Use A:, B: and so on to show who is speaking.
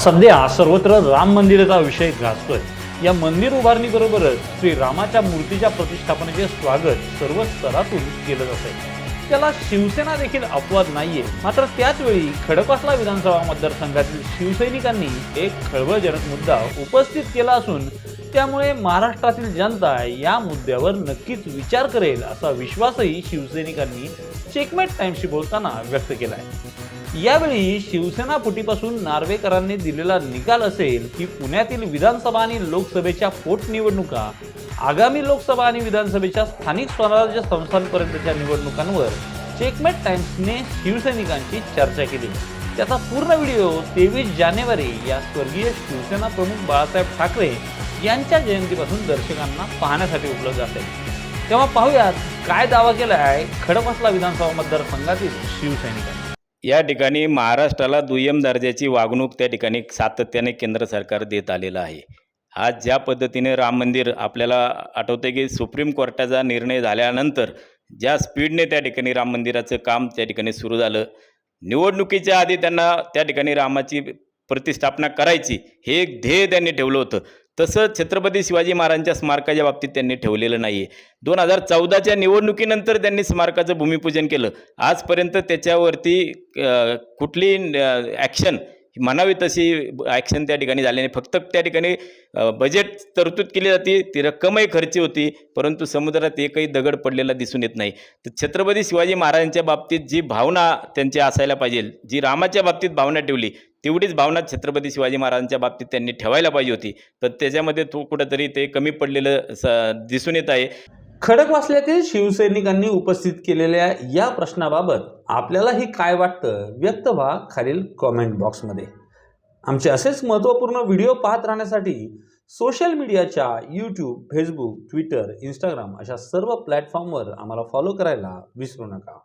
A: सध्या सर्वत्र राम मंदिराचा विषय गाजतोय या मंदिर उभारणीबरोबरच श्री रामाच्या मूर्तीच्या प्रतिष्ठापनेचे स्वागत सर्व स्तरातून केलं जात आहे त्याला शिवसेना देखील अपवाद नाहीये. मात्र त्याचवेळी खडपासला खडकवासला विधानसभा मतदारसंघातील शिवसैनिकांनी एक खळबळजनक मुद्दा उपस्थित केला असून त्यामुळे महाराष्ट्रातील जनता या मुद्द्यावर नक्कीच विचार करेल असा विश्वासही शिवसैनिकांनी चेकमेट टाइमशी बोलताना व्यक्त केला आहे यावेळी शिवसेना फुटीपासून नार्वेकरांनी दिलेला निकाल असेल की पुण्यातील विधानसभा आणि लोकसभेच्या पोटनिवडणुका आगामी लोकसभा आणि विधानसभेच्या स्थानिक स्वराज्य संस्थांपर्यंतच्या निवडणुकांवर चेकमेट टाइम्सने शिवसैनिकांची चर्चा केली. त्याचा पूर्ण व्हिडिओ तेवीस जानेवारी या स्वर्गीय शिवसेना प्रमुख बाळासाहेब ठाकरे यांच्या जयंतीपासून दर्शकांना पाहण्यासाठी उपलब्ध असेल. तेव्हा पाहूयात काय दावा केला आहे खडपसला विधानसभा मतदारसंघातील शिवसैनिकांनी.
B: या ठिकाणी महाराष्ट्राला दुय्यम दर्जाची वागणूक त्या ठिकाणी सातत्याने केंद्र सरकार देत आलेलं आहे. आज ज्या पद्धतीने राम मंदिर आपल्याला आठवते की सुप्रीम कोर्टाचा निर्णय झाल्यानंतर ज्या स्पीडने त्या ठिकाणी राम मंदिराचं काम त्या ठिकाणी सुरू झालं निवडणुकीच्या आधी त्यांना त्या ठिकाणी रामाची प्रतिष्ठापना करायची हे एक ध्येय त्यांनी ठेवलं होतं. तसं छत्रपती शिवाजी महाराजांच्या स्मारकाच्या बाबतीत त्यांनी ठेवलेलं नाही आहे दोन हजार चौदाच्या निवडणुकीनंतर त्यांनी स्मारकाचं भूमिपूजन केलं. आजपर्यंत त्याच्यावरती कुठली ॲक्शन म्हणावी तशी ॲक्शन त्या ठिकाणी झाली नाही. फक्त त्या ठिकाणी बजेट तरतूद केली जाते ती रक्कमही खर्ची होती परंतु समुद्रात एकही दगड पडलेला दिसून येत नाही. तर छत्रपती शिवाजी महाराजांच्या बाबतीत जी भावना त्यांची असायला पाहिजे जी रामाच्या बाबतीत भावना ठेवली तेवढीच भावना छत्रपती शिवाजी महाराजांच्या बाबतीत त्यांनी ठेवायला पाहिजे होती. तर त्याच्यामध्ये तो कुठंतरी ते कमी पडलेलं स दिसून येत आहे.
A: खडकवासल्यातील शिवसैनिकांनी उपस्थित केलेल्या या प्रश्नाबाबत आपल्यालाही काय वाटतं व्यक्त व्हा खालील कॉमेंट बॉक्समध्ये आमचे असेच महत्त्वपूर्ण व्हिडिओ पाहत राहण्यासाठी सोशल मीडियाच्या यूट्यूब फेसबुक ट्विटर इंस्टाग्राम अशा सर्व प्लॅटफॉर्मवर आम्हाला फॉलो करायला विसरू नका.